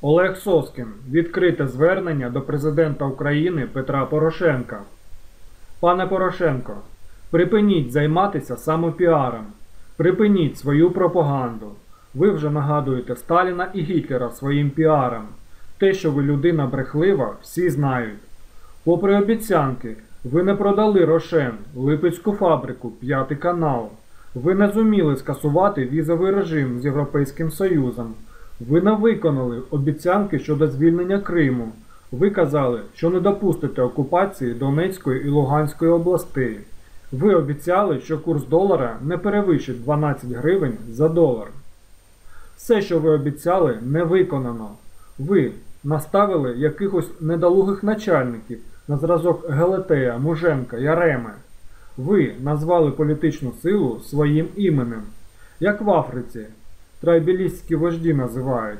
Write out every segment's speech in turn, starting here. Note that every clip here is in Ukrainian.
Олег Соскін. Відкрите звернення до президента України Петра Порошенка. Пане Порошенко, припиніть займатися самопіаром. Припиніть свою пропаганду. Ви вже нагадуєте Сталіна і Гітлера своїм піаром. Те, що ви людина брехлива, всі знають. Попри обіцянки, ви не продали Рошен, Липецьку фабрику, п'ятий канал. Ви не зуміли скасувати візовий режим з Європейським Союзом. Ви не виконали обіцянки щодо звільнення Криму. Ви казали, що не допустите окупації Донецької і Луганської областей. Ви обіцяли, що курс долара не перевищить 12 гривень за долар. Все, що ви обіцяли, не виконано. Ви наставили якихось недолугих начальників на зразок Гелетея, Муженка, Яреми. Ви назвали політичну силу своїм іменем, як в Африці трайбелістські вожді називають.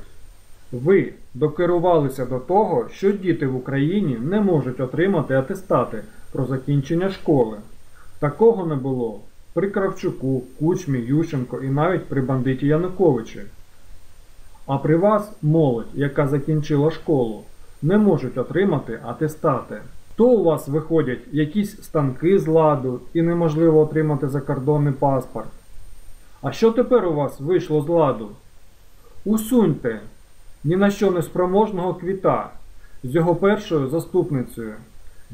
Ви докерувалися до того, що діти в Україні не можуть отримати атестати про закінчення школи. Такого не було при Кравчуку, Кучмі, Ющенко і навіть при бандиті Януковичі. А при вас молодь, яка закінчила школу, не можуть отримати атестати. То у вас виходять якісь станки з ладу і неможливо отримати закордонний паспорт. А що тепер у вас вийшло з ладу? Усуньте ні на що не спроможного квіта з його першою заступницею.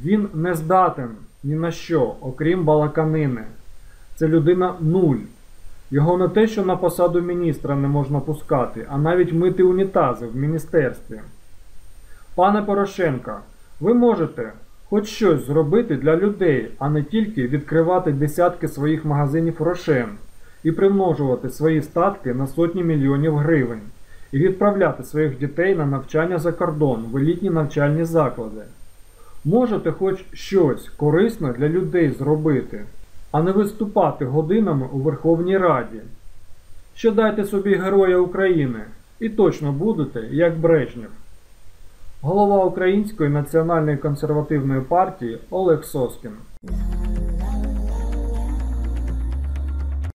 Він не здатен ні на що, окрім балаканини. Це людина нуль. Його не те, що на посаду міністра не можна пускати, а навіть мити унітази в міністерстві. Пане Порошенка, ви можете хоч щось зробити для людей, а не тільки відкривати десятки своїх магазинів Рошен і примножувати свої статки на сотні мільйонів гривень і відправляти своїх дітей на навчання за кордон в елітні навчальні заклади. Можете хоч щось корисне для людей зробити, а не виступати годинами у Верховній Раді. Ще дайте собі Героя України і точно будете як Брежнєв. Голова Української національної консервативної партії Олег Соскін.